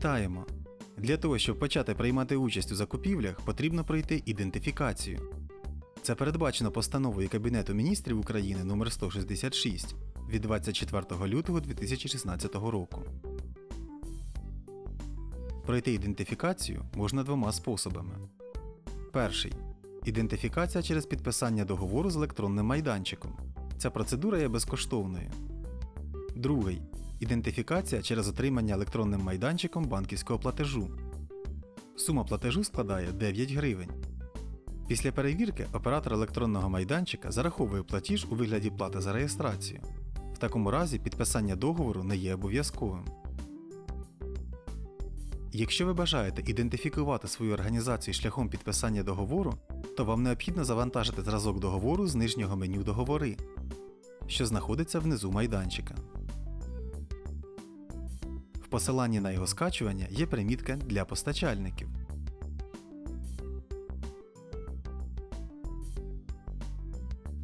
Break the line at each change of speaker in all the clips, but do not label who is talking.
Вітаємо! Для того, щоб почати приймати участь у закупівлях, потрібно пройти ідентифікацію. Це передбачено постановою Кабінету міністрів України номер 166 від 24 лютого 2016 року. Пройти ідентифікацію можна двома способами. Перший ідентифікація через підписання договору з електронним майданчиком. Ця процедура є безкоштовною. Другий ідентифікація через отримання електронним майданчиком банківського платежу. Сума платежу складає 9 гривень. Після перевірки оператор електронного майданчика зараховує платіж у вигляді плати за реєстрацію. В такому разі підписання договору не є обов'язковим. Якщо ви бажаєте ідентифікувати свою організацію шляхом підписання договору, то вам необхідно завантажити зразок договору з нижнього меню Договори, що знаходиться внизу майданчика. Посиланні на його скачування є примітка для постачальників.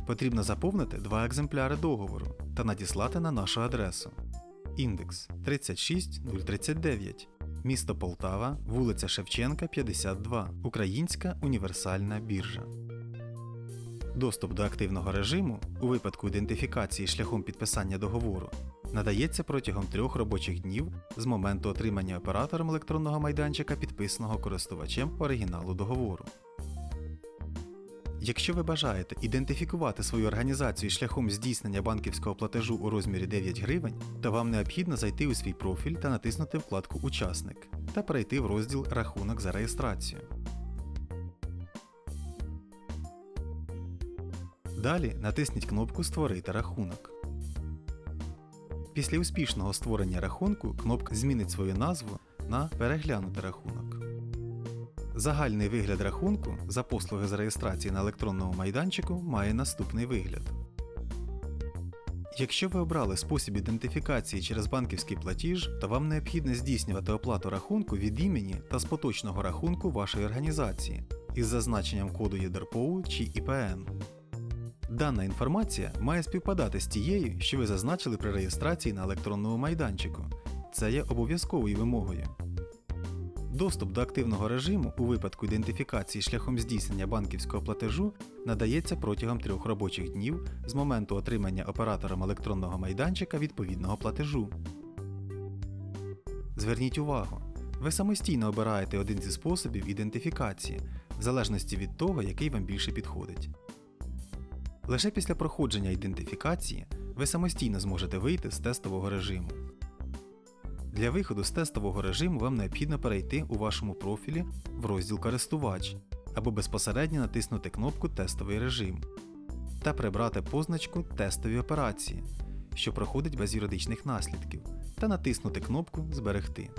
Потрібно заповнити два екземпляри договору та надіслати на нашу адресу. Індекс 36039. Місто Полтава, вулиця Шевченка, 52. Українська універсальна біржа. Доступ до активного режиму у випадку ідентифікації шляхом підписання договору надається протягом трьох робочих днів з моменту отримання оператором електронного майданчика підписаного користувачем оригіналу договору. Якщо ви бажаєте ідентифікувати свою організацію шляхом здійснення банківського платежу у розмірі 9 гривень, то вам необхідно зайти у свій профіль та натиснути вкладку Учасник та перейти в розділ Рахунок за реєстрацію. Далі натисніть кнопку Створити рахунок. Після успішного створення рахунку кнопка змінить свою назву на Переглянути рахунок. Загальний вигляд рахунку за послуги з реєстрації на електронному майданчику має наступний вигляд. Якщо ви обрали спосіб ідентифікації через банківський платіж, то вам необхідно здійснювати оплату рахунку від імені та з поточного рахунку вашої організації із зазначенням коду ЄДРПОУ чи ІПН. Дана інформація має співпадати з тією, що ви зазначили при реєстрації на електронному майданчику. Це є обов'язковою вимогою. Доступ до активного режиму у випадку ідентифікації шляхом здійснення банківського платежу надається протягом трьох робочих днів з моменту отримання оператором електронного майданчика відповідного платежу. Зверніть увагу, ви самостійно обираєте один зі способів ідентифікації, в залежності від того, який вам більше підходить. Лише після проходження ідентифікації ви самостійно зможете вийти з тестового режиму. Для виходу з тестового режиму вам необхідно перейти у вашому профілі в розділ Користувач або безпосередньо натиснути кнопку Тестовий режим та прибрати позначку Тестові операції, що проходить без юридичних наслідків, та натиснути кнопку Зберегти.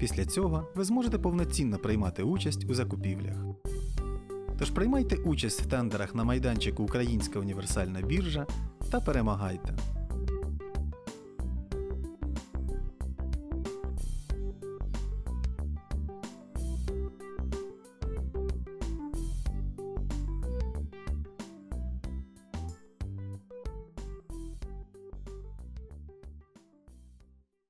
Після цього ви зможете повноцінно приймати участь у закупівлях. Тож приймайте участь в тендерах на майданчику Українська універсальна біржа та перемагайте!